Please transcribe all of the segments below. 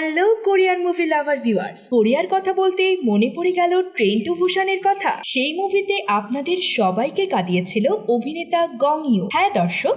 Hello Korean movie lover viewers কোরিয়ার কথা বলতে মনে পড়ে গেল ট্রেন টু ভূষণের কথা। সেই মুভিতে আপনাদের সবাইকে কাঁদিয়েছিল অভিনেতা গং ইউ হ্যাঁ দর্শক,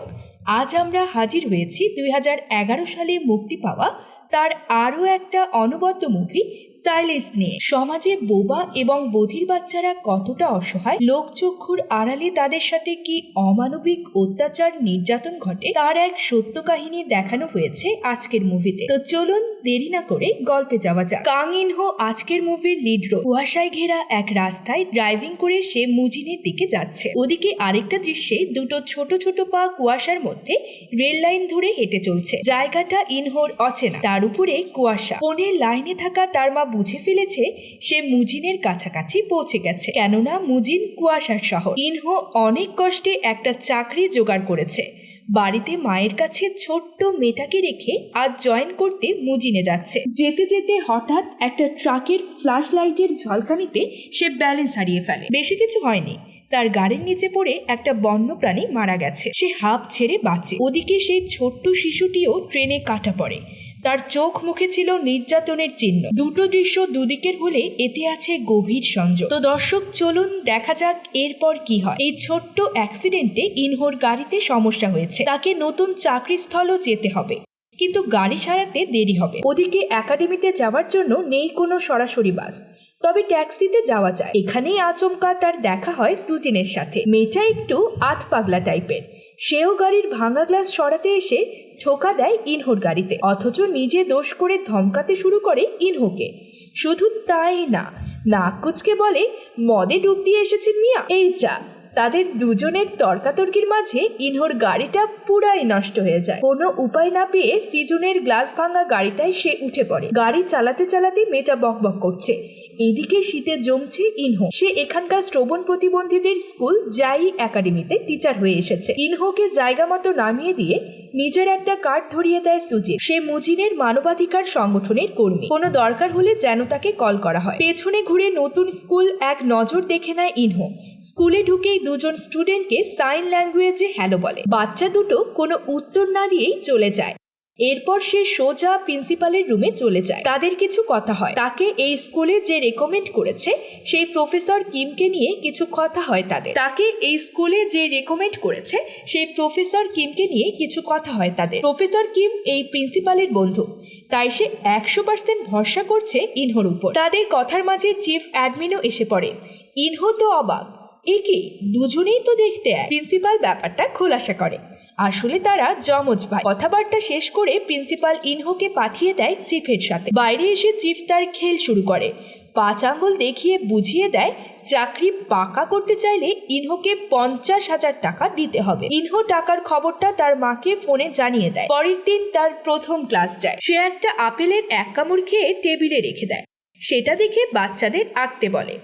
আজ আমরা হাজির হয়েছি দুই হাজার এগারো সালে মুক্তি পাওয়া তার আরও একটা অনবদ্য মুভি সাইলেন্স নিয়ে। সমাজে বোবা এবং বধির বাচ্চারা কতটা অসহায়? লোকচক্ষুর আড়ালে তাদের সাথে কি অমানবিক অত্যাচার নির্যাতন ঘটে? তার এক সত্য কাহিনী দেখানো হয়েছে আজকের মুভিতে। তো চলুন দেরি না করে গল্পে যাওয়া যাক। কাং ইনহো আজকের মুভির লিড রোল। কুয়াশায় ঘেরা এক রাস্তায় ড্রাইভিং করে সে মুজিনের দিকে যাচ্ছে। ওদিকে আরেকটা দৃশ্যে দুটো ছোট ছোট পা কুয়াশার মধ্যে রেল লাইন ধরে হেঁটে চলছে। জায়গাটা ইনহোর অচেনা। তার উপরে কুয়াশা। ফোনের লাইনে থাকা তার মা বুঝে ফেলেছে সে মুজিনের কাছাকাছি পৌঁছে গেছে। কেননা মুজিন কুয়াশার শহর। ইনহো অনেক কষ্টে একটা চাকরি জোগাড় করেছে। বাড়িতে মায়ের কাছে ছোট্ট মেয়েটাকে রেখে আজ জয়েন করতে মুজিনে যাচ্ছে। যেতে যেতে হঠাৎ একটা ট্রাকের ফ্ল্যাশ লাইটের ঝলকানিতে সে ব্যালেন্স হারিয়ে ফেলে। বেশি কিছু হয়নি। তার গাড়ির নিচে পড়ে একটা বন্যপ্রাণী মারা গেছে। সে হাফ ছেড়ে বাঁচে। ওদিকে সেই ছোট্ট শিশুটিও ট্রেনে কাটা পড়ে। তার চোখ মুখে ছিল নির্যাতনের চিহ্ন। দুটো দৃশ্য দুদিকের হলে এতে আছে গভীর সংযোগ। তো দর্শক, চলুন দেখা যাক এরপর কি হয়। এই ছোট্ট অ্যাক্সিডেন্টে ইনহোর গাড়িতে সমস্যা হয়েছে। তাকে নতুন চাকরিস্থলও যেতে হবে। কিন্তু গাড়ি সারাতে দেরি হবে। ওদিকে একাডেমিতে যাওয়ার জন্য নেই কোনো সরাসরি বাস। তবে ট্যাক্সিতে যাওয়া যায়। এখানেই আচমকা তার দেখা হয় সুজিনের সাথে। মেয়েটা একটু আত পাগলা টাইপের। সেও গাড়ির ভাঙা গ্লাস সরাতে এসে ঠোকা দেয় ইনহোর গাড়িতে। অথচ নিজে দোষ করে ধমকাতে শুরু করে ইনহোকে। শুধু তাই না নাক কুচকে বলে, মদে ডুব দিয়ে এসেছেন মিয়া, এই যা। তাদের দুজনের তর্কাতর্কির মাঝে ইনহোর গাড়িটা পুরাই নষ্ট হয়ে যায়। কোনো উপায় না পেয়ে সিজনের গ্লাস ভাঙা গাড়িটায় সে উঠে পড়ে। গাড়ি চালাতে চালাতে মেয়েটা বকবক করছে। এদিকে শীতে জমছে ইনহো। সে এখানকার শ্রবণ প্রতিবন্ধীদের স্কুল জাই একাডেমিতে টিচার হয়ে এসেছে। ইনহোকে জায়গা মতো নামিয়ে দিয়ে নিজের একটা কার্ড ধরিয়ে দেয় সুজি সে মুজিনের মানবাধিকার সংগঠনের কর্মী। কোনো দরকার হলে যেন তাকে কল করা হয়। পেছনে ঘুরে নতুন স্কুল এক নজর দেখে নেয় ইনহো। স্কুলে ঢুকেই দুজন স্টুডেন্টকে সাইন ল্যাঙ্গুয়েজে হ্যালো বলে। বাচ্চা দুটো কোনো উত্তর না দিয়েই চলে যায়। এরপর সে সোজা প্রিন্সিপালের রুমে চলে যায়। তাদের কিছু কথা হয়। তাকে এই স্কুলে যে রেকমেন্ড করেছে, সেই প্রফেসর কিমকে নিয়ে কিছু কথা হয় তাদের। তাকে এই স্কুলে যে রেকমেন্ড করেছে, সেই প্রফেসর কিমকে নিয়ে কিছু কথা হয় তাদের। প্রফেসর কিম এই প্রিন্সিপালের বন্ধু। তাই সে একশো পার্সেন্ট ভরসা করছে ইনহোর উপর। তাদের কথার মাঝে চিফ অ্যাডমিনও এসে পড়ে। ইনহো তো অবাক। এ কি? দুজনেই তো দেখতে প্রিন্সিপাল ব্যাপারটা খোলাসা করে। আসলে তারা জমজ ভাই। কথাবার্তা শেষ করে প্রিন্সিপাল ইনহোকে পাঠিয়ে দেয় চিফের সাথে। বাইরে এসে চিফ তার খেল শুরু করে। পাঁচ আঙ্গুল দেখিয়ে বুঝিয়ে দেয়, চাকরি পাকা করতে চাইলে ইনহোকে পঞ্চাশ হাজার টাকা দিতে হবে। ইনহো টাকার খবরটা তার মাকে ফোনে জানিয়ে দেয়। পরের দিন তার প্রথম ক্লাস যায়। সে একটা আপেলের এক কামড় খেয়ে টেবিলে রেখে দেয়। সেটা দেখে বাচ্চাদের আঁকতে বলে।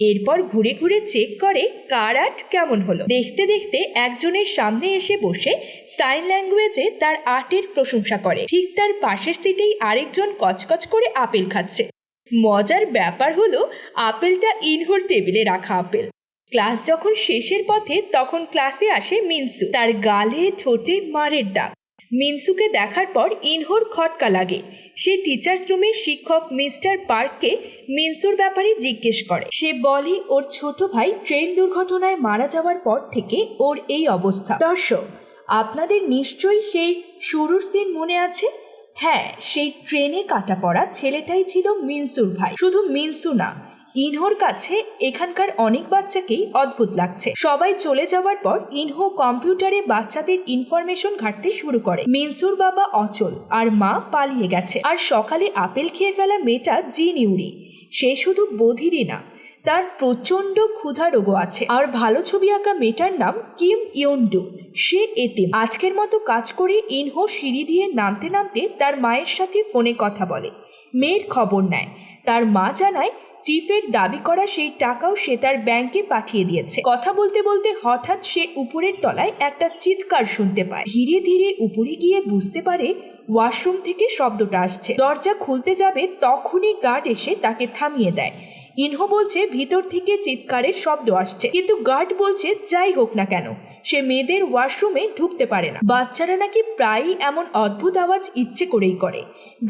এরপর ঘুরে ঘুরে চেক করে কার আর্ট কেমন হলো। দেখতে দেখতে একজনের সামনে এসে বসে সাইন ল্যাঙ্গুয়েজে তার আর্টের প্রশংসা করে। ঠিক তার পাশের সিটেই আরেকজন কচকচ করে আপেল খাচ্ছে। মজার ব্যাপার হলো আপেলটা ইনহোর টেবিলে রাখা আপেল। ক্লাস যখন শেষের পথে তখন ক্লাসে আসে মিনসু। তার গালে ঠোঁটে মারের দাগ। মিনসুকে দেখার পর ইনহোর খটকা লাগে। সে টিচার্স রুমের শিক্ষক মিস্টার পার্ককে মিনসুর ব্যাপারে জিজ্ঞেস করে। সে বলে, ওর ছোট ভাই ট্রেন দুর্ঘটনায় মারা যাওয়ার পর থেকে ওর এই অবস্থা। দর্শক, আপনাদের নিশ্চয়ই সেই শুরুর সিন মনে আছে? হ্যাঁ সেই ট্রেনে কাটা পড়া ছেলেটাই ছিল মিনসুর ভাই। শুধু মিনসু না ইনহোর কাছে এখানকার অনেক বাচ্চাকেই অদ্ভুত লাগছে। সবাই চলে যাওয়ার পর ইনহো কম্পিউটারে বাচ্চাদের ইনফরমেশন ঘাটতে শুরু করে। মিনসুর বাবা অচল, আর মা পালিয়ে গেছে। আর সকালে আপেল খেয়ে ফেলা মেয়েটা জিন ইউরি সে শুধু বধিরই না, তার প্রচণ্ড ক্ষুধা রোগও আছে। আর ভালো ছবি আঁকা মেয়েটার নাম কিম ইয়ন্ডু। সে এতিম। আজকের মতো কাজ করে ইনহো সিঁড়ি দিয়ে নামতে নামতে তার মায়ের সাথে ফোনে কথা বলে। মেয়ের খবর নেয়। তার মা জানায় চিফের দাবি করা সেই টাকাও সে তার ব্যাংকে পাঠিয়ে দিয়েছে। কথা বলতে বলতে হঠাৎ সে উপরের তলায় একটা চিৎকার শুনতে পায়। ধীরে ধীরে উপরে গিয়ে বুঝতে পারে ওয়াশরুম থেকে শব্দটা আসছে। দরজা খুলতে যাবে তখনই গার্ড এসে তাকে থামিয়ে দেয়। ইনহো বলছে, ভিতর থেকে চিৎকারের শব্দ আসছে। কিন্তু গার্ড বলছে, যাই হোক না কেন, সে মেয়েদের ওয়াশরুমে ঢুকতে পারে না। বাচ্চারা নাকি প্রায়ই এমন অদ্ভুত আওয়াজ ইচ্ছে করেই করে।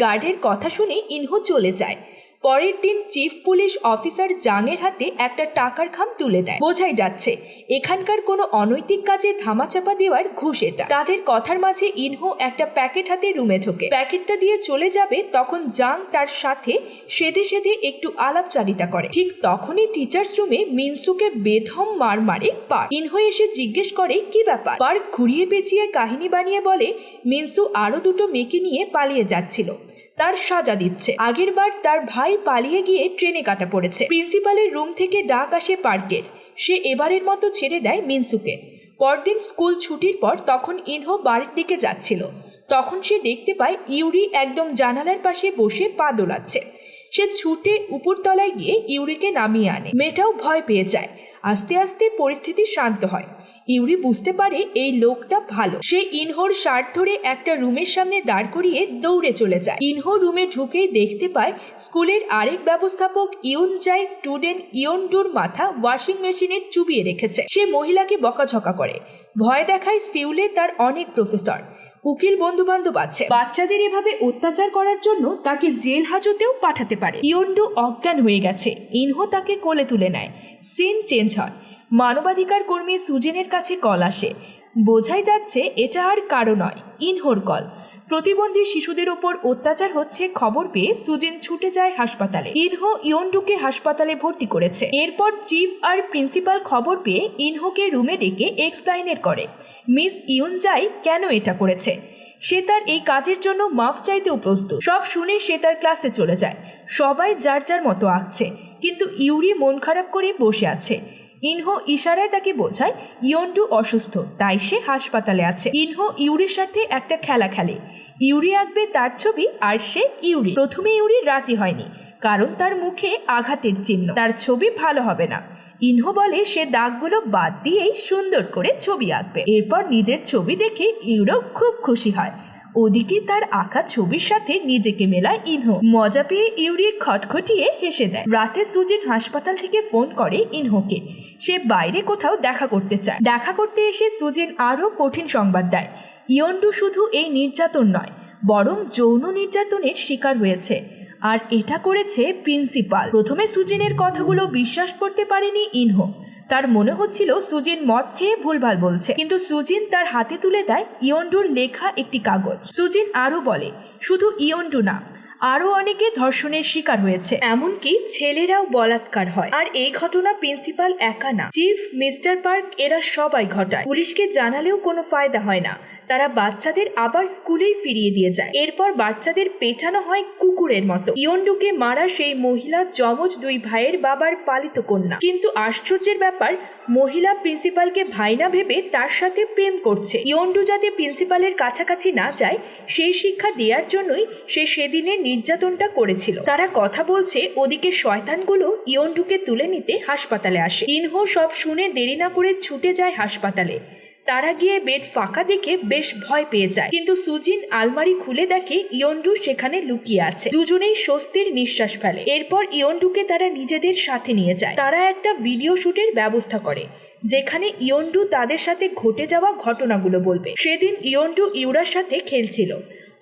গার্ডের কথা শুনে ইনহো চলে যায়। পরের দিন চিফ পুলিশ অফিসার জাংয়ের হাতে একটা টাকার খাম তুলে দেয়। বোঝাই যাচ্ছে, এখানকার কোনো অনৈতিক কাজে ধামাচাপা দেওয়ার ঘুষ এটা। তাদের কথার মাঝে ইনহো একটা প্যাকেট হাতে রুমে ঢোকে। প্যাকেটটা দিয়ে চলে যাবে তখন জাং তার সাথে সেধে সেধে একটু আলাপচারিতা করে। ঠিক তখনই টিচার্স রুমে মিনসুকে বেধম মার মারে পার ইনহো এসে জিজ্ঞেস করে, কি ব্যাপার? পার ঘুরিয়ে পেঁচিয়ে কাহিনী বানিয়ে বলে, মিনসু আরও দুটো মেয়েকে নিয়ে পালিয়ে যাচ্ছিল। তার সাজা দিচ্ছে। আগের বার তার ভাই পালিয়ে গিয়ে ট্রেনে কাটা পড়েছে। প্রিন্সিপালের রুম থেকে ডাক আসে পার্কের। সে এবারের মতো ছেড়ে দেয় মিনসুকে। পরদিন স্কুল ছুটির পর তখন ইনহো বাড়ির দিকে যাচ্ছিল। তখন সে দেখতে পায় ইউরি একদম জানালার পাশে বসে পা দোলাচ্ছে। সে ছুটে উপরতলায় গিয়ে ইউরিকে নামিয়ে আনে। মেয়েটাও ভয় পেয়ে যায়। আস্তে আস্তে পরিস্থিতি শান্ত হয়। ইউরি বুঝতে পারে এই লোকটা ভালো। সে ইনহোর শার্ট ধরে একটা রুমের সামনে দাঁড় করিয়ে দৌড়ে চলে যায়। ইনহো রুমে ঢুকেই দেখতে পায় স্কুলের আরেক ব্যবস্থাপক ইয়ন যাই স্টুডেন্ট ইয়নডুর মাথা ওয়াশিং মেশিনে চুবিয়ে রেখেছে। সে মহিলাকে বকাঝকা করে। ভয় দেখায় সিউলে তার অনেক প্রফেসর। উকিল বন্ধু বান্ধব আছে। বাচ্চাদের এভাবে অত্যাচার করার জন্য তাকে জেল হাজতেও পাঠাতে পারে। ইয়ন্ডু অজ্ঞান হয়ে গেছে। ইনহো তাকে কোলে তুলে নেয়। সিন চেঞ্জ হয়। মানবাধিকার কর্মী সুজেনের কাছে কল আসে। বোঝাই যাচ্ছে এটা আর কারও নয়, ইনহোর কল। প্রতিবন্ধী শিশুদের ওপর অত্যাচার হচ্ছে খবর পেয়ে সুজেন ছুটে যায় হাসপাতালে। ইনহো ইয়ন্ডুকে হাসপাতালে ভর্তি করেছে। এরপর চিফ আর প্রিন্সিপাল খবর পেয়ে ইনহোকে রুমে ডেকে এক্সপ্লাইনের করে। মিস ইউনজাই কেন এটা করেছে? সে তার এই কাজের জন্য মাফ চাইতেও প্রস্তুত। সব শুনে সে তার ক্লাসে চলে যায়। সবাই যার যার মতো আঁকছে। কিন্তু ইউরি মন খারাপ করে বসে আছে। ইনহো ইশারায় তাকে বোঝায় ইয়ন্ডু অসুস্থ, তাই সে হাসপাতালে আছে। ইনহো ইউরির সাথে একটা খেলা খেলে। ইউরি আঁকবে তার ছবি আর সে ইউরি। প্রথমে ইউরি রাজি হয়নি, কারণ তার মুখে আঘাতের চিহ্ন। তার ছবি ভালো হবে না। ইনহো বলে সে দাগগুলো বাদ দিয়েই সুন্দর করে ছবি আঁকবে। এরপর নিজের ছবি দেখে ইউরো খুব খুশি হয়। ওদিকে তার আঁকা ছবির সাথে নিজেকে মেলায় ইনহো। মজা পেয়ে ইউরি খটখটিয়ে হেসে দেয়। রাতে সুজিন হাসপাতাল থেকে ফোন করে ইনহোকে। সে বাইরে কোথাও দেখা করতে চায়। দেখা করতে এসে সুজিন আরও কঠিন সংবাদ দেয়। ইয়ন্ডু শুধু এই নির্যাতন নয়, বরং যৌন নির্যাতনের শিকার হয়েছে। আর এটা করেছে প্রিন্সিপাল। প্রথমে সুজিনের কথাগুলো বিশ্বাস করতে পারেনি ইনহো। তার মনে হচ্ছিল সুজিন মদ খেয়ে ভুলভাল বলছে। কিন্তু সুজিন তার হাতে তুলে দেয় ইয়ন্ডুর লেখা একটি কাগজ। সুজিন আরও বলে, শুধু ইয়ন্ডু না, আরও অনেকে ধর্ষণের শিকার হয়েছে। এমনকি ছেলেরাও বলাৎকার হয়। আর এই ঘটনা প্রিন্সিপাল একা না। চিফ মিস্টার পার্ক, এরা সবাই ঘটায়। পুলিশকে জানালেও কোনো ফায়দা হয় না। তারা বাচ্চাদের আবার স্কুলেই ফিরিয়ে দিয়ে যায়। এরপর বাচ্চাদের পেটানো হয় কুকুরের মতো। ইয়ন্ডুকে মারা সেই মহিলা যমজ দুই ভাইয়ের বাবার পালিত কন্যা। কিন্তু আশ্চর্যের ব্যাপার, মহিলা প্রিন্সিপালকে ভাই না ভেবে তার সাথে প্রেম করছে। ইয়ন্ডু যাতে প্রিন্সিপালের কাছাকাছি না যায়, সেই শিক্ষা দেওয়ার জন্যই সে সেদিনের নির্যাতনটা করেছিল। তারা কথা বলছে, ওদিকে শয়তানগুলো ইয়ন্ডুকে তুলে নিতে হাসপাতালে আসে। ইনহো সব শুনে দেরি না করে ছুটে যায় হাসপাতালে। তারা গিয়ে বেড ফাঁকা দেখে বেশ ভয় পেয়ে যায়। কিন্তু সুজিন আলমারি খুলে দেখে ইয়ন্ডু সেখানে লুকিয়ে আছে। দুজনেই স্বস্তির নিঃশ্বাস ফেলে। এরপর ইয়ন্ডুকে তারা নিজেদের সাথে নিয়ে যায়। তারা একটা ভিডিও শুটের ব্যবস্থা করে, যেখানে ইয়ন্ডু তাদের সাথে ঘটে যাওয়া ঘটনাগুলো বলবে। সেদিন ইয়ন্ডু ইউরার সাথে খেলছিল।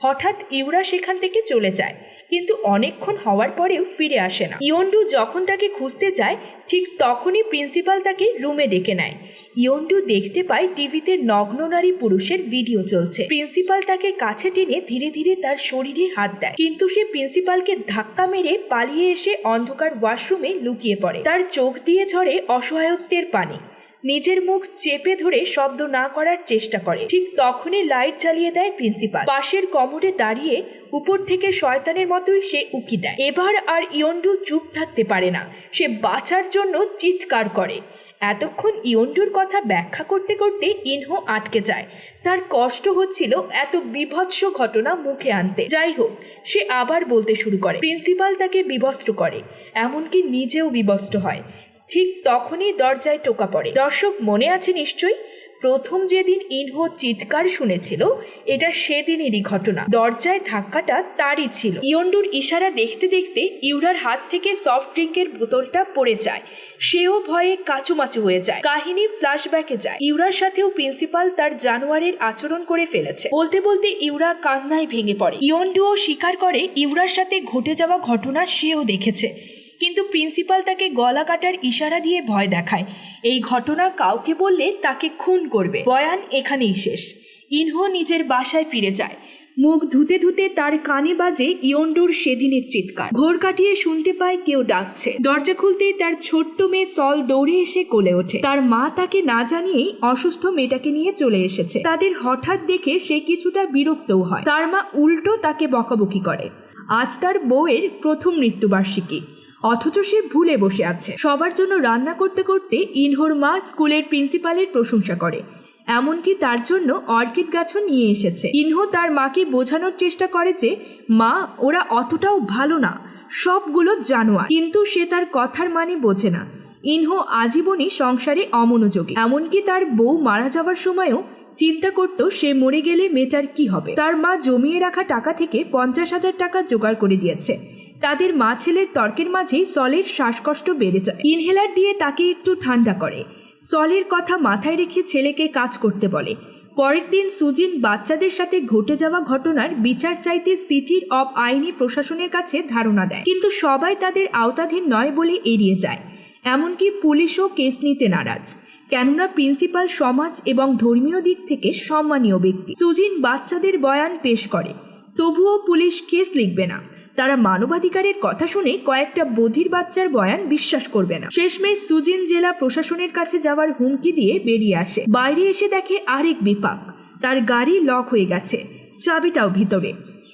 হঠাৎ ইউরা সেখান থেকে চলে যায়, কিন্তু অনেকক্ষণ হওয়ার পরেও ফিরে আসে না। ইয়ন্ডু যখন তাকে খুঁজতে যায়, ঠিক তখনই প্রিন্সিপাল তাকে রুমে ডেকে নেয়। ইয়ন্ডু দেখতে পায় টিভিতে নগ্ন নারী পুরুষের ভিডিও চলছে। প্রিন্সিপাল তাকে কাছে টেনে ধীরে ধীরে তার শরীরে হাত দেয়। কিন্তু সে প্রিন্সিপালকে ধাক্কা মেরে পালিয়ে এসে অন্ধকার ওয়াশরুমে লুকিয়ে পড়ে। তার চোখ দিয়ে ঝরে অসহায়ত্বের পানি। নিজের মুখ চেপে ধরে শব্দ না করার চেষ্টা করে। ঠিক তখনই লাইট জ্বালিয়ে দেয় প্রিন্সিপাল। পাশের কমরে দাঁড়িয়ে উপর থেকে শয়তানের মতোই সে উকি দেয়। এবার আর ইয়ন্ডু চুপ থাকতে পারে না। সে বাঁচার জন্য চিৎকার করে। এতক্ষণ ইয়ন্ডুর কথা ব্যাখ্যা করতে করতে ইনহো আটকে যায়। তার কষ্ট হচ্ছিল এত বিভৎস ঘটনা মুখে আনতে। যাই হোক, সে আবার বলতে শুরু করে। প্রিন্সিপাল তাকে বিবস্ত্র করে, এমনকি নিজেও বিবস্ত্র হয়। ঠিক তখনই দরজায় টোকা পড়ে। দর্শক মনে আছে নিশ্চয়ই? প্রথম যেদিন ইনহো চিৎকার শুনেছিল, এটা সেদিনেরই ঘটনা। দরজায় ধাক্কাটা তারই ছিল। ইয়ন্ডুর ইশারা দেখতে দেখতে ইউরার হাত থেকে সফট ড্রিঙ্কের বোতলটা পড়ে যায়। সেও ভয়ে কাচুমাচু হয়ে যায়। কাহিনী ফ্ল্যাশব্যাকে যায়। ইউরার সাথেও প্রিন্সিপাল তার জানোয়ারের আচরণ করে ফেলেছে। বলতে বলতে ইউরা কান্নায় ভেঙে পড়ে। ইয়ন্ডুও স্বীকার করে ইউরার সাথে ঘটে যাওয়া ঘটনা সেও দেখেছে। কিন্তু প্রিন্সিপাল তাকে গলা কাটার ইশারা দিয়ে ভয় দেখায়। এই ঘটনা কাউকে বললে তাকে খুন করবে। বয়ান এখানেই শেষ। ইনহো নিজের বাসায় ফিরে যায়। মুখ ধুতে ধুতে তার কানে বাজে ইয়ন্ডুর সেদিনের চিৎকার। ঘোর কাটিয়ে শুনতে পায় কেউ ডাকছে। দরজা খুলতেই তার ছোট্ট মেয়ে সল দৌড়ে এসে কোলে ওঠে। তার মা তাকে না জানিয়েই অসুস্থ মেয়েটাকে নিয়ে চলে এসেছে। তাদের হঠাৎ দেখে সে কিছুটা বিরক্তও হয়। তার মা উল্টো তাকে বকাবকি করে। আজ তার বউয়ের প্রথম মৃত্যুবার্ষিকী। অথচ সে ভুলে বসে আছে। সবার জন্য রান্না করতে করতে ইনহোর মা স্কুলের প্রিন্সিপালের প্রশংসা করে। এমনকি তার জন্য অর্কিড গাছও নিয়ে এসেছে। ইনহো তার মাকে বোঝানোর চেষ্টা করে যে, মা, ওরা অতটাও ভালো না। সবগুলো জানোয়ার। কিন্তু সে তার কথার মানে বোঝে না। ইনহো আজীবনই সংসারে অমনোযোগী। এমনকি তার বউ মারা যাওয়ার সময়ও চিন্তা করত সে মরে গেলে মেটার কি হবে? তার মা জমিয়ে রাখা টাকা থেকে পঞ্চাশ হাজার টাকা জোগাড় করে দিয়েছে। তাদের মা ছেলের তর্কের মাঝেই সলের শ্বাসকষ্ট বেড়ে যায়। ইনহেলার দিয়ে তাকে একটু ঠান্ডা করে। সলের কথা মাথায় রেখে ছেলেকে কাজ করতে বলে। পরের দিন সুজিন বাচ্চাদের সাথে ঘটে যাওয়া ঘটনার বিচার চাইতে সিটির অব আইনি প্রশাসনের কাছে ধারণা দেয়। কিন্তু সবাই তাদের আওতাধীন নয় বলে এড়িয়ে যায়। এমনকি পুলিশও কেস নিতে নারাজ। কেননা প্রিন্সিপাল সমাজ এবং ধর্মীয় দিক থেকে সম্মানীয় ব্যক্তি। সুজিন বাচ্চাদের বয়ান পেশ করে। তবুও পুলিশ কেস লিখবে না। তারা মানবাধিকারের কথা শুনে কয়েকটা বধির বাচ্চার বয়ান বিশ্বাস করবে না। শেষমেশ সুজিন জেলা প্রশাসনের কাছে যাওয়ার হুমকি দিয়ে বেরিয়ে আসে। বাইরে এসে দেখে আরেক বিপাক। তার গাড়ি লক হয়ে গেছে। চাবিটাও ভিতরে।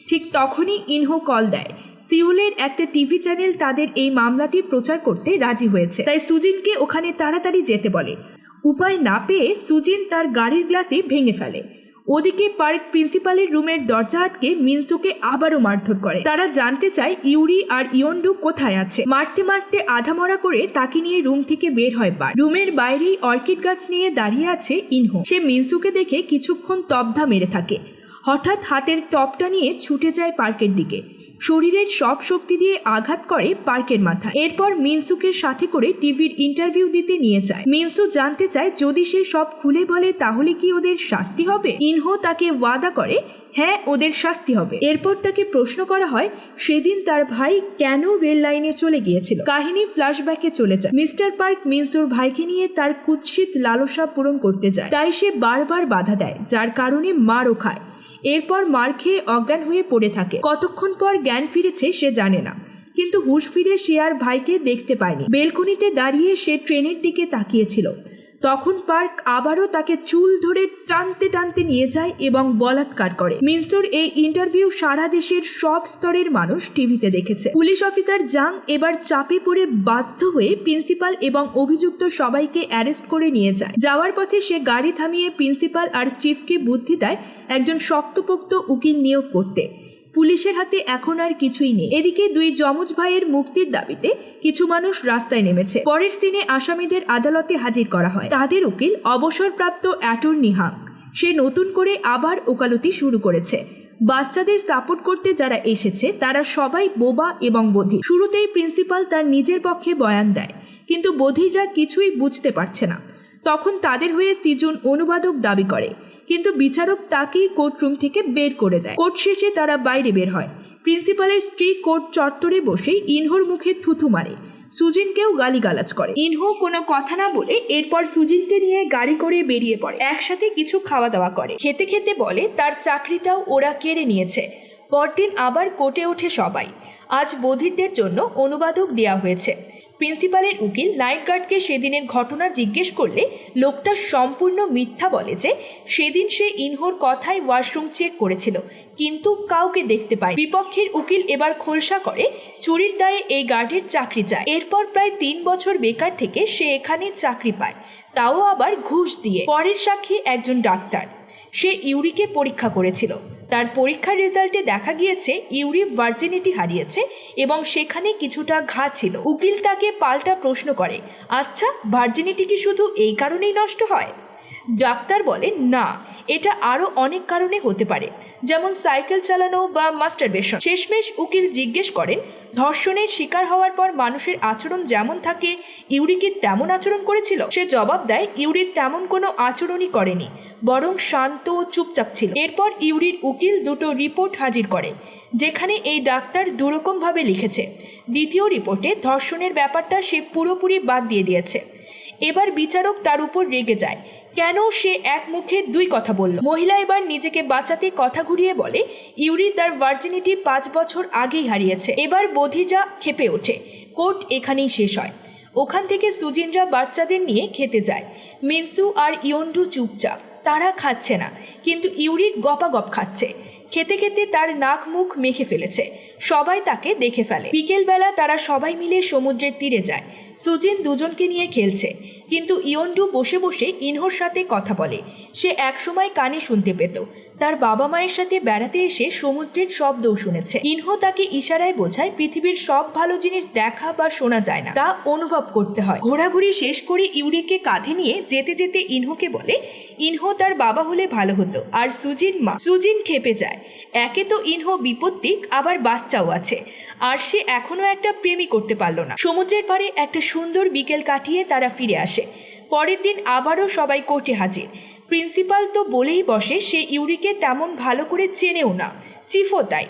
ঠিক তখনই ইনহো কল দেয়। সিউলের একটা টিভি চ্যানেল তাদের এই মামলাটি প্রচার করতে রাজি হয়েছে। তাই সুজিনকে ওখানে তাড়াতাড়ি যেতে বলে। উপায় না পেয়ে সুজিন তার গাড়ির গ্লাসই ভেঙে ফেলে। ওদিকে পার্ক প্রিন্সিপালের রুমের দরজা আটকে মিনসুকে আবারও মারধর করে। তারা জানতে চায় ইউরি আর ইয়ন্ডু কোথায় আছে। মারতে মারতে আধা মরা করে তাকে নিয়ে রুম থেকে বের হয় বার রুমের বাইরেই অর্কিড গাছ নিয়ে দাঁড়িয়ে আছে ইনহো। সে মিনসুকে দেখে কিছুক্ষণ তবধা মেরে থাকে। হঠাৎ হাতের টপটা নিয়ে ছুটে যায় পার্কের দিকে। শরীরের সব শক্তি দিয়ে আঘাত করে পার্কের মাথায় এরপর মিনসুকে সাথে করে টিভির ইন্টারভিউ দিতে নিয়ে যায়। মিনসু জানতে চায়, যদি সে সব খুলে বলে, তাহলে কি ওদের শাস্তি হবে? ইনহো তাকে ওয়াদা করে হ্যাঁ ওদের শাস্তি হবে। এরপর তাকে প্রশ্ন করা হয়, সেদিন তার ভাই কেন রেল লাইনে চলে গিয়েছিল? কাহিনী ফ্ল্যাশব্যাকে চলে যায়। মিস্টার পার্ক মিনসুর ভাইকে নিয়ে তার কুৎসিত লালসা পূরণ করতে যায়। তাই সে বারবার বাধা দেয়, যার কারণে মারও খায়। এরপর মার খেয়ে অজ্ঞান হয়ে পড়ে থাকে। কতক্ষণ পর জ্ঞান ফিরেছে সে জানে না। কিন্তু হুশ ফিরে সে আর ভাইকে দেখতে পায়নি। বেলকনিতে দাঁড়িয়ে সে ট্রেনের দিকে তাকিয়েছিল। তখন পার্ক আবারও তাকে চুল ধরে টানতে টানতে নিয়ে যায় এবং বলাৎকার করে। মিনসুর এই ইন্টারভিউ সারা দেশের সব স্তরের মানুষ টিভিতে দেখেছে। পুলিশ অফিসার জাং এবার চাপে পড়ে বাধ্য হয়ে প্রিন্সিপাল এবং অভিযুক্ত সবাইকে অ্যারেস্ট করে নিয়ে যায়। যাওয়ার পথে সে গাড়ি থামিয়ে প্রিন্সিপাল আর চিফকে বুদ্ধি দেয় একজন শক্তপোক্ত উকিল নিয়োগ করতে। পুলিশের হাতে এখন আর কিছুই নেই। এদিকে দুই যমজ ভাইয়ের মুক্তির দাবিতে কিছু মানুষ রাস্তায় নেমেছে। পরের দিনে আসামিদের আদালতে হাজির করা হয়। তাদের উকিল অবসরপ্রাপ্ত অ্যাটর্নি হাং সে নতুন করে আবার ওকালতি শুরু করেছে। বাচ্চাদের সাপোর্ট করতে যারা এসেছে, তারা সবাই বোবা এবং বধির। শুরুতেই প্রিন্সিপাল তার নিজের পক্ষে বয়ান দেয়, কিন্তু বধিররা কিছুই বুঝতে পারছে না। তখন তাদের হয়ে সিজুন অনুবাদক দাবি করে। কিন্তু বিচারক তাকেই কোর্টরুম থেকে বের করে দেয়। কোর্ট শেষে তারা বাইরে বের হয়। প্রিন্সিপালের স্ত্রী কোর্ট চত্বরে বসেই ইনহোর মুখে থুথু মারে। সুজিনকেও গালিগালাজ করে। ইনহো কোনো কথা না বলে এরপর সুজিনকে নিয়ে গাড়ি করে বেরিয়ে পড়ে। একসাথে কিছু খাওয়া দাওয়া করে। খেতে খেতে বলে, তার চাকরিটাও ওরা কেড়ে নিয়েছে। পরদিন আবার কোর্টে ওঠে সবাই। আজ বধিরদের জন্য অনুবাদক দেওয়া হয়েছে। প্রিন্সিপালের উকিল গার্ডকে সেদিনের ঘটনা জিজ্ঞেস করলে লোকটা সম্পূর্ণ মিথ্যা বলে যে সেদিন সে ইনহোর কথায় ওয়াশরুম চেক করেছিল, কিন্তু কাউকে দেখতে পায়। বিপক্ষের উকিল এবার খোলসা করে, চুরির দায়ে এই গার্ডের চাকরি চায়। এরপর প্রায় তিন বছর বেকার থেকে সে এখানে চাকরি পায়, তাও আবার ঘুষ দিয়ে। পরের সাক্ষী একজন ডাক্তার, সে ইউরিকে পরীক্ষা করেছিল। তার পরীক্ষার রেজাল্টে দেখা গিয়েছে ইউরি ভার্জিনিটি হারিয়েছে এবং সেখানে কিছুটা ঘা ছিল। উকিল তাকে পাল্টা প্রশ্ন করে আচ্ছা ভার্জিনিটি কি শুধু এই কারণেই নষ্ট হয়? ডাক্তার বলে না এটা আরও অনেক কারণে হতে পারে। যেমন সাইকেল চালানো বা মাস্টারবেশন। শেষমেশ উকিল জিজ্ঞেস করেন, ধর্ষণের শিকার হওয়ার পর মানুষের আচরণ যেমন থাকে, ইউরিকে তেমন আচরণ করেছিল? সে জবাব দেয় ইউরি তেমন কোনো আচরণই করেনি, বরং শান্ত ও চুপচাপ ছিল। এরপর ইউরির উকিল দুটো রিপোর্ট হাজির করে, যেখানে এই ডাক্তার দুরকমভাবে লিখেছে, দ্বিতীয় রিপোর্টে ধর্ষণের ব্যাপারটা সে পুরোপুরি বাদ দিয়ে দিয়েছে। এবার বিচারক তার উপর রেগে যায় কেন সে এক মুখে দুই কথা বলল? মহিলা এবার নিজেকে বাঁচাতে কথা ঘুরিয়ে বলে, ইউরি তার ভার্জিনিটি পাঁচ বছর আগেই হারিয়েছে। এবার বধিররা খেপে ওঠে। কোর্ট এখানেই শেষ হয়। ওখান থেকে সুজিনরা বাচ্চাদের নিয়ে খেতে যায়। মিনসু আর ইয়ন্ডু চুপচাপ। তারা খাচ্ছে না, কিন্তু ইউরি গপাগপ খাচ্ছে। খেতে খেতে তার নাক মুখ মেখে ফেলেছে। সবাই তাকে দেখে ফেলে। বিকেলবেলা তারা সবাই মিলে সমুদ্রের তীরে যায়। সুজিন দুজনকে নিয়ে খেলছে। কিন্তু ইয়ন্ডু বসে বসে ইনহোর সাথে কথা বলে। সে একসময় কানে শুনতে পেত। তার বাবা মায়ের সাথে বেড়াতে এসে সমুদ্রের শব্দও শুনেছে। ইনহো তাকে ইশারায় বোঝায়, পৃথিবীর সব ভালো জিনিস দেখা বা শোনা যায় না। তা অনুভব করতে হয়। ঘোরাঘুরি শেষ করে ইউরিকে কাঁধে নিয়ে যেতে যেতে ইনহোকে বলে, ইনহো তার বাবা হলে ভালো হতো, আর সুজিন মা। সুজিন খেপে যায়। একে তো ইনহো বিপত্তিক, আবার বাচ্চাও আছে। আর সে এখনও একটা প্রেমই করতে পারল না। সমুদ্রের পাড়ে একটা সুন্দর বিকেল কাটিয়ে তারা ফিরে আসে। পরের দিন আবারও সবাই কোর্টে হাজির। প্রিন্সিপাল তো বলেই বসে, সে ইউরিকে তেমন ভালো করে চেনেও না। চিফও তাই।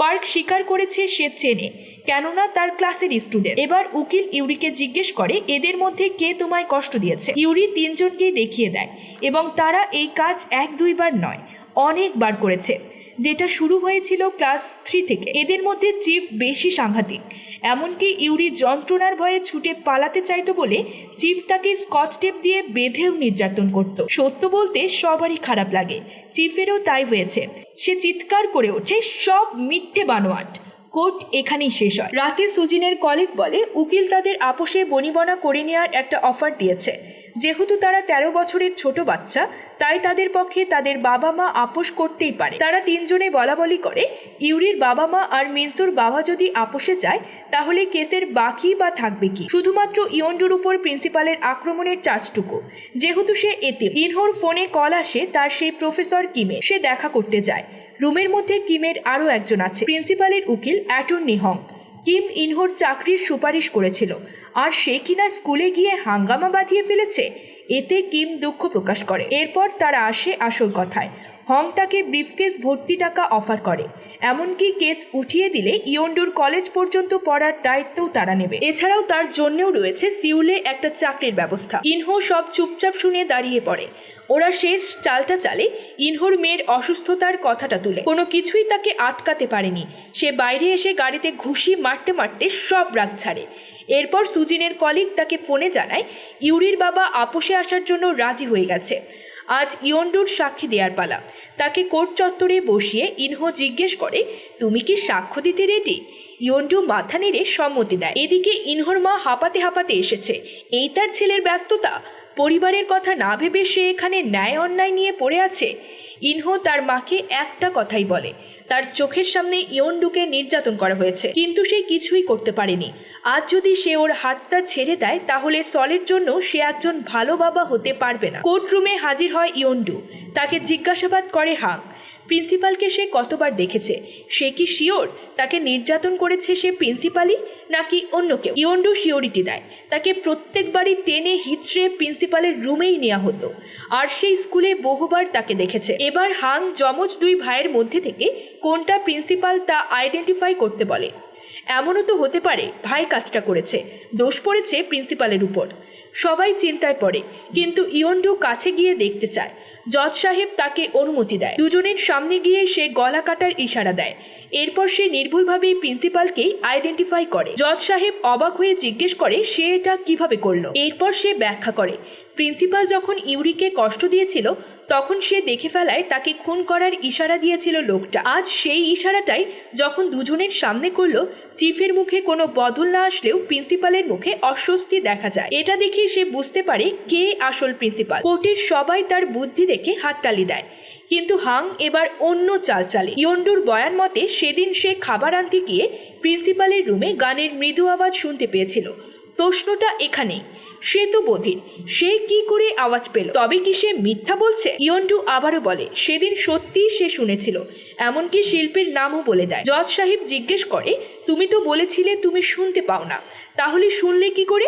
পার্ক স্বীকার করেছে সে চেনে, কেননা তার ক্লাসের স্টুডেন্ট। এবার উকিল ইউরিকে জিজ্ঞেস করে, এদের মধ্যে কে তোমায় কষ্ট দিয়েছে? ইউরি তিনজনকেই দেখিয়ে দেয়, এবং তারা এই কাজ এক দুইবার নয়, অনেকবার করেছে। যেটা শুরু হয়েছিল ক্লাস থ্রি থেকে। এদের মধ্যে চিফ বেশি সাংঘাতিক। এমনকি ইউরি যন্ত্রণার ভয়ে ছুটে পালাতে চাইতো বলে চিফ তাকে স্কচ টেপ দিয়ে বেঁধেও নির্যাতন করত। সত্য বলতে সবারই খারাপ লাগে। চিফেরও তাই হয়েছে। সে চিৎকার করে ওঠে সব মিথ্যে বানোয়াট। কোর্ট এখানেই শেষ হয়। রাতে সুজিনের কলিগ বলে, উকিল তাদের আপোষে বনিবনা করে নেওয়ার একটা অফার দিয়েছে। যেহেতু তারা তেরো বছরের ছোট বাচ্চা, তাই তাদের পক্ষে তাদের বাবা মা আপোষ করতেই পারে। তারা তিনজনে বলা বলি করে, ইউরির বাবা মা আর মিনসুর বাবা যদি আপোষে যায়, তাহলে কেসের বাকি বা থাকবে কি? শুধুমাত্র ইয়ন্ডুর উপর প্রিন্সিপালের আক্রমণের চার্জটুকু। যেহেতু সে এতে ইনহোর ফোনে কল আসে তার সেই প্রফেসর কিমে, সে দেখা করতে যায়। রুমের মধ্যে কিমের আরও একজন আছে। প্রিন্সিপালের উকিল অ্যাটর্নি হং। কিম ইনহোর চাকরির সুপারিশ করেছিল। আর সে কিনা স্কুলে গিয়ে হাঙ্গামা বাঁধিয়ে ফেলেছে, এতে কিম দুঃখ প্রকাশ করে। এরপর তারা আসে আসল কথায়। হং তাকে ব্রিফকেস ভর্তি টাকা অফার করে। এমনকি কেস উঠিয়ে দিলে ইয়ন্ডুর কলেজ পর্যন্ত পড়ার দায়িত্বও তারা নেবে। এছাড়াও তার জন্যও রয়েছে সিউলে একটা চাকরির ব্যবস্থা। ইনহো সব চুপচাপ শুনে দাঁড়িয়ে পড়ে। ওরা শেষ চালটা চালে ইনহোর মেয়ের অসুস্থতার কথাটা তুলে। কোনো কিছুই তাকে আটকাতে পারেনি। সে বাইরে এসে গাড়িতে ঘুষি মারতে মারতে সব রাগ ছাড়ে। এরপর সুজিনের কলিগ তাকে ফোনে জানায়, ইউরির বাবা আপোষে আসার জন্য রাজি হয়ে গেছে। আজ ইয়ন্ডুর সাক্ষী দেওয়ার পালা। তাকে কোর্ট চত্বরে বসিয়ে ইনহো জিজ্ঞেস করে, তুমি কি সাক্ষ্য দিতে রেডি ইয়ন্ডু মাথা নেড়ে সম্মতি দেয়। এদিকে ইনহোর মা হাঁপাতে হাঁপাতে এসেছে। এই তার ছেলের ব্যস্ততা? পরিবারের কথা না ভেবে সে এখানে ন্যায় অন্যায় নিয়ে পড়ে আছে। ইনহো তার মাকে একটা কথাই বলে, তার চোখের সামনে ইয়ন্ডুকে নির্যাতন করা হয়েছে। কিন্তু সে কিছুই করতে পারেনি। আজ যদি সে ওর হাতটা ছেড়ে দেয়, তাহলে সলের জন্য সে একজন ভালো বাবা হতে পারবে না। কোর্টরুমে হাজির হয় ইয়ন্ডু। তাকে জিজ্ঞাসাবাদ করে হাং প্রিন্সিপালকে সে কতবার দেখেছে? সে কি শিওর? তাকে নির্যাতন করেছে সে প্রিন্সিপালই? নাকি অন্য কেউ? ইয়ন্ডু শিওরিটি দেয়। তাকে প্রত্যেকবারই টেনে হিচড়ে প্রিন্সিপালের রুমেই নেওয়া হতো। আর সেই স্কুলে বহুবার তাকে দেখেছে। এবার হাং যমজ দুই ভাইয়ের মধ্যে থেকে কোনটা প্রিন্সিপাল তা আইডেন্টিফাই করতে বলে। এমনও তো হতে পারে, ভাই কাজটা করেছে। দোষ পড়েছে প্রিন্সিপালের উপর। সবাই চিন্তায় পড়ে। কিন্তু ইয়ন্ডু কাছে গিয়ে দেখতে চায়। জজ সাহেব তাকে অনুমতি দেয়। দুজনের সামনে গিয়ে সে গলা কাটার ইশারা দেয়। এরপর সে নির্ভুলভাবে প্রিন্সিপালকেই আইডেন্টিফাই করে। জজ সাহেব অবাক হয়ে জিজ্ঞেস করে, সে এটা কীভাবে করল? এরপর সে ব্যাখ্যা করে। প্রিন্সিপাল যখন ইউরিকে কষ্ট দিয়েছিল, তখন সে দেখে ফেলায় তাকে খুন করার ইশারা দিয়েছিল লোকটা। আজ সেই ইশারাটাই যখন দুজনের সামনে করল, চিফের মুখে কোনো বদল না আসলেও প্রিন্সিপালের মুখে অস্বস্তি দেখা যায়। এটা দেখে সে বুঝতে পারে কে আসল প্রিন্সিপাল কোর্টের সবাই তার বুদ্ধি দেখে হাততালি দেয়। কিন্তু হাং এবার অন্য চাল চালে। ইয়ন্ডুর বয়ান মতে, সেদিন সে খাবার আনতে গিয়ে প্রিন্সিপালের রুমে গানের মৃদু আওয়াজ শুনতে পেয়েছিল। প্রশ্নটা এখানেই। সে তো বধির। সে কি করে আওয়াজ পেল? তবে কি সে মিথ্যা বলছে? ইয়ন্ডু আবারও বলে, সেদিন সত্যিই সে শুনেছিল। এমনকি শিল্পীর নামও বলে দেয়। জজ সাহেব জিজ্ঞেস করে, তুমি তো বলেছিলে তুমি শুনতে পাও না। তাহলে শুনলে কি করে?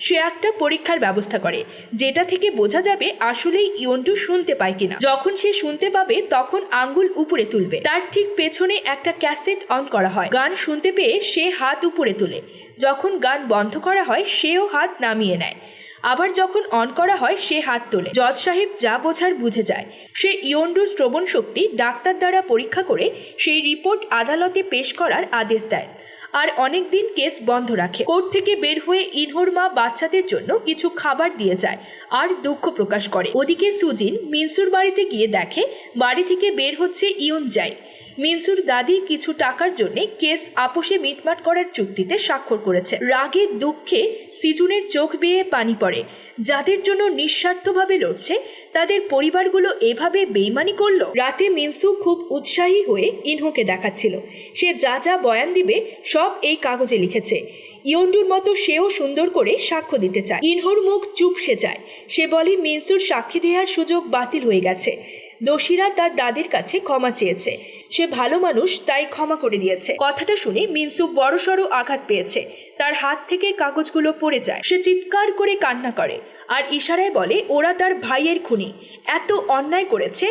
সে একটা পরীক্ষার ব্যবস্থা করে, যেটা থেকে বোঝা যাবে আসলেই ইয়ন্টু শুনতে পায় কিনা। যখন সে শুনতে পাবে, তখন আঙ্গুল উপরে তুলবে। তার ঠিক পেছনে একটা ক্যাসেট অন করা হয়। গান শুনতে পেয়ে সে হাত উপরে তোলে। যখন গান বন্ধ করা হয়, সেও হাত নামিয়ে নেয়। আবার যখন অন করা হয়, সে হাত তোলে। জজ সাহেব যা বোঝার বুঝে যায়। সে ইয়ন্ডুর শ্রবণ শক্তি ডাক্তার দ্বারা পরীক্ষা করে, সেই রিপোর্ট আদালতে পেশ করার আদেশ দেয়। আর অনেক দিন কেস বন্ধ রাখে। কোর্ট থেকে বের হয়ে ইনহোর মা বাচ্চাদের জন্য কিছু খাবার দিয়ে যায় আর দুঃখ প্রকাশ করে। ওদিকে সুজিন মিনসুর বাড়িতে গিয়ে দেখে, বাড়ি থেকে বের হচ্ছে ইয়ন যায় মিনসুর দাদি কিছু টাকার জন্য কেস আপোষে মিটমাট করার চুক্তিতে স্বাক্ষর করেছে। রাগে, দুঃখে সিজুনের চোখ বেয়ে পানি পড়ে। যাদের জন্য নিঃস্বার্থভাবে লড়ছে, তাদের পরিবারগুলো এভাবে বেইমানি করল। রাতে মিনসু খুব উৎসাহী হয়ে ইনহোকে দেখাচ্ছিল। সে যা যা বয়ান দিবে, সব এই কাগজে লিখেছে। ইয়ন্ডুর মতো সেও সুন্দর করে সাক্ষ্য দিতে চায়। ইনহোর মুখ চুপসে যায়। সে বলে, মিনসুর সাক্ষী দেওয়ার সুযোগ বাতিল হয়ে গেছে। দোষীরা তার দাদির কাছে ক্ষমা চেয়েছে। সে ভালো মানুষ, তাই ক্ষমা করে দিয়েছে। কথাটা শুনে মিনসু বড়সড় আঘাত পেয়েছে। তার হাত থেকে কাগজগুলো পড়ে যায়। সে চিৎকার করে কান্না করে। আর ইশারায় বলে, ওরা তার ভাইয়ের খুনি। এত অন্যায় করেছে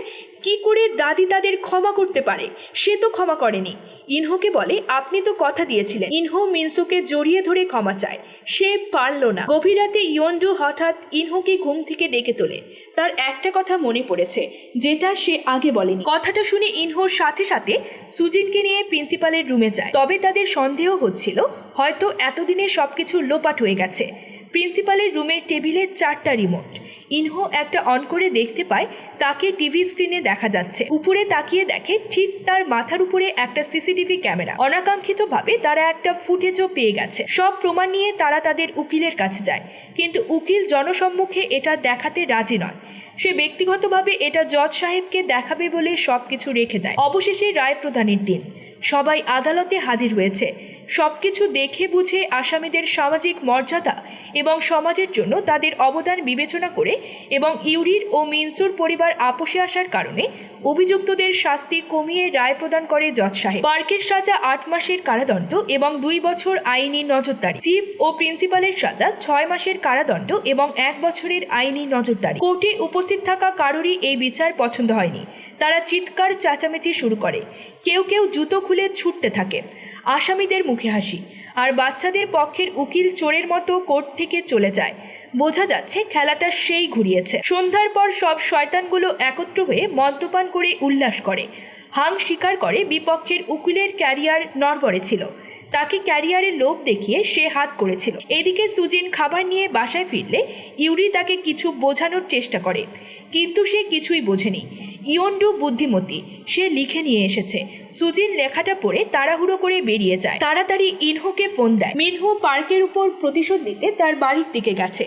কি করে দাদি তাদের ক্ষমা করতে পারে? সে তো ক্ষমা করেনি। ইনহোকে বলে, আপনি তো কথা দিয়েছিলেন। ইনহো মিনসুকে জড়িয়ে ধরে ক্ষমা চায়। সে পারল না। গভীর রাতে ইয়ন্ডু হঠাৎ ইনহোকে ঘুম থেকে ডেকে তোলে। তার একটা কথা মনে পড়েছে, যেটা সে আগে বলেনি। কথাটা শুনে ইনহোর সাথে সাথে সুজিনকে নিয়ে প্রিন্সিপালের রুমে যায়। তবে তাদের সন্দেহ হচ্ছিল, হয়তো এতদিনে সবকিছু লোপাট হয়ে গেছে। প্রিন্সিপালের রুমের টেবিলে চারটা রিমোট। ইনহো একটা অন করে দেখতে পায়, তাকে টিভি স্ক্রিনে দেখা যাচ্ছে। উপরে তাকিয়ে দেখে ঠিক তার মাথার উপরে একটা সিসিটিভি ক্যামেরা। অনাকাঙ্ক্ষিতভাবে তারা একটা ফুটেজও পেয়ে গেছে। সব প্রমাণ নিয়ে তারা তাদের উকিলের কাছে যায়। কিন্তু উকিল জনসম্মুখে এটা দেখাতে রাজি নয়। সে ব্যক্তিগতভাবে এটা জজ সাহেবকে দেখাবে বলে সব কিছু রেখে দেয়। অবশেষে রায় প্রদানের দিন। সবাই আদালতে হাজির হয়েছে। সবকিছু দেখে বুঝে আসামিদের সামাজিক মর্যাদা এবং সমাজের জন্য তাদের অবদান বিবেচনা করে এবং ইউরির ও মিনসুর পরিবার আপোষে আসার কারণে অভিযুক্তদের শাস্তি কমিয়ে রায় প্রদান করে জজ সাহেব। পার্কের সাজা আট মাসের কারাদণ্ড এবং দুই বছর আইনি নজরদারি। চিফ ও প্রিন্সিপালের সাজা ছয় মাসের কারাদণ্ড এবং এক বছরের আইনি নজরদারি। কোর্টে উপস্থিত থাকা কারোরই এই বিচার পছন্দ হয়নি। তারা চিৎকার, চাচামেচি শুরু করে। কেউ কেউ জুতো খুলে ছুটতে থাকে। আসামিদের মুখে হাসি। আর বাচ্চাদের পক্ষের উকিল চোরের মতো কোর্ট থেকে চলে যায়। বোঝা যাচ্ছে খেলাটা সেই ঘুরিয়েছে। সন্ধ্যার পর সব শয়তানগুলো একত্র হয়ে মদ্যপান করে উল্লাস করে। হাং স্বীকার করে বিপক্ষের উকিলের ক্যারিয়ার নড়বড়ে ছিল। তাকে ক্যারিয়ারের লোভ দেখিয়ে সে হাত করেছিল। এদিকে সুজিন খাবার নিয়ে বাসায় ফিরলে ইউরি তাকে কিছু বোঝানোর চেষ্টা করে, কিন্তু সে কিছুই বোঝেনি। ইয়ন্ডু বুদ্ধিমতী, সে লিখে নিয়ে এসেছে, সুজিন লেখাটা পড়ে তাড়াহুড়ো করে বেরিয়ে যায়। তাড়াতাড়ি ইনহোকে ফোন দেয়। মিনহু পার্কের উপর প্রতিশোধ নিতে তার বাড়ির দিকে গেছে।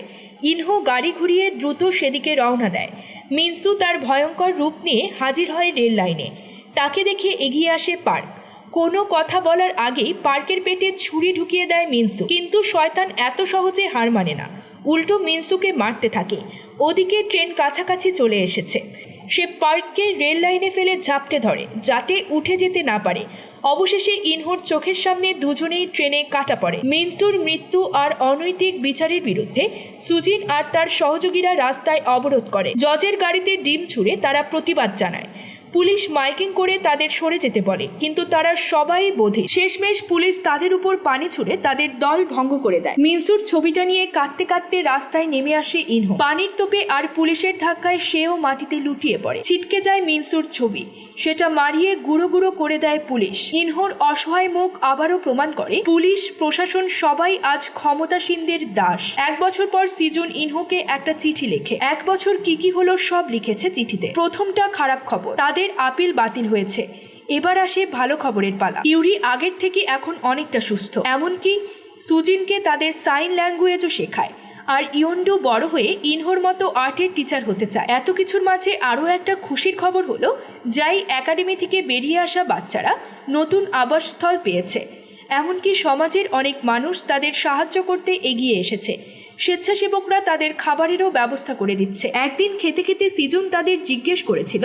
ইনহো গাড়ি ঘুরিয়ে দ্রুত সেদিকে রওনা দেয়। মিনসু তার ভয়ঙ্কর রূপ নিয়ে হাজির হয় রেল লাইনে তাকে দেখে এগিয়ে আসে পার্ক। কোনো কথা বলার আগেই পার্কের পেটে ছুরি ঢুকিয়ে দেয় মিনসু। কিন্তু শয়তান এত সহজে হার মানে না। উল্টো মিনসুকে মারতে থাকে। ওদিকে ট্রেন কাছাকাছি চলে এসেছে। সে পার্ককে রেল লাইনে ফেলে ঝাপটে ধরে, যাতে উঠে যেতে না পারে। অবশেষে ইনহোর চোখের সামনে দুজনেই ট্রেনে কাটা পড়ে। মিনসুর মৃত্যু আর অনৈতিক বিচারের বিরুদ্ধে সুজিন আর তার সহযোগীরা রাস্তায় অবরোধ করে। জজের গাড়িতে ডিম ছুঁড়ে তারা প্রতিবাদ জানায়। পুলিশ মাইকিং করে তাদের সরে যেতে বলে, কিন্তু তারা সবাই বোধে। শেষমেশ পুলিশ তাদের উপর পানি ছুড়ে তাদের দল ভঙ্গ করে দেয়। মিনসুর ছবিটা নিয়ে কাঁদতে কাঁদতে রাস্তায় নেমে আসে ইনহো। পানির তোপে আর পুলিশের ধাক্কায় সেও মাটিতে লুটিয়ে পড়ে। ছিটকে যায় মিনসুর ছবি। সেটা মারিয়ে গুঁড়ো গুঁড়ো করে দেয় পুলিশ। ইনহোর অসহায় মুখ আবারও প্রমাণ করে, পুলিশ, প্রশাসন সবাই আজ ক্ষমতাসীনদের দাস। এক বছর পর সিজুন ইনহোকে একটা চিঠি লেখে। এক বছর কি কি হলো সব লিখেছে চিঠিতে। প্রথমটা খারাপ খবর। তাদের আপিল বাতিল হয়েছে। এবার আসে ভালো খবরের পালা। ইউরি আগের থেকে এখন অনেকটা সুস্থ। এমনকি সুজিনকে তাদের সাইন ল্যাঙ্গুয়েজও শেখায়। আর ইয়ন্ডু বড় হয়ে ইনহোর মতো আর্টের টিচার হতে চায়। এত কিছুর মাঝে আরও একটা খুশির খবর হলো, যাই একাডেমি থেকে বেরিয়ে আসা বাচ্চারা নতুন আবাসস্থল পেয়েছে। এমনকি সমাজের অনেক মানুষ তাদের সাহায্য করতে এগিয়ে এসেছে। স্বেচ্ছাসেবকরা তাদের খাবারেরও ব্যবস্থা করে দিচ্ছে। একদিন খেতে খেতে সিজন তাদের জিজ্ঞেস করেছিল,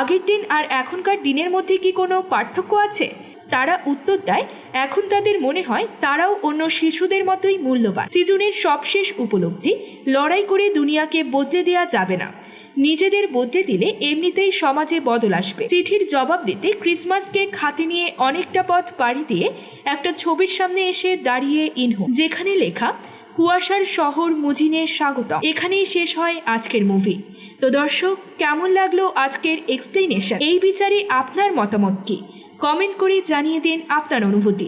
আগের দিন আর এখনকার দিনের মধ্যে কি কোনো পার্থক্য আছে? তারা উত্তর দেয়, এখন তাদের মনে হয় তারাও অন্য শিশুদের মতোই মূল্যবান। সিজনের সবশেষ উপলব্ধি লড়াই করে দুনিয়াকে বদলে দেওয়া যাবে না। নিজেদের বদলে দিলে এমনিতেই সমাজে বদল আসবে। চিঠির জবাব দিতে ক্রিসমাসকে খাতে নিয়ে অনেকটা পথ পাড়ি দিয়ে একটা ছবির সামনে এসে দাঁড়িয়ে ইনহো, যেখানে লেখা, কুয়াশার শহর মুজিনে স্বাগত এখানেই শেষ হয় আজকের মুভি। তো দর্শক, কেমন লাগল আজকের এক্সপ্লেনেশন এই বিচারে আপনার মতামত কি? কমেন্ট করে জানিয়ে দিন আপনার অনুভূতি।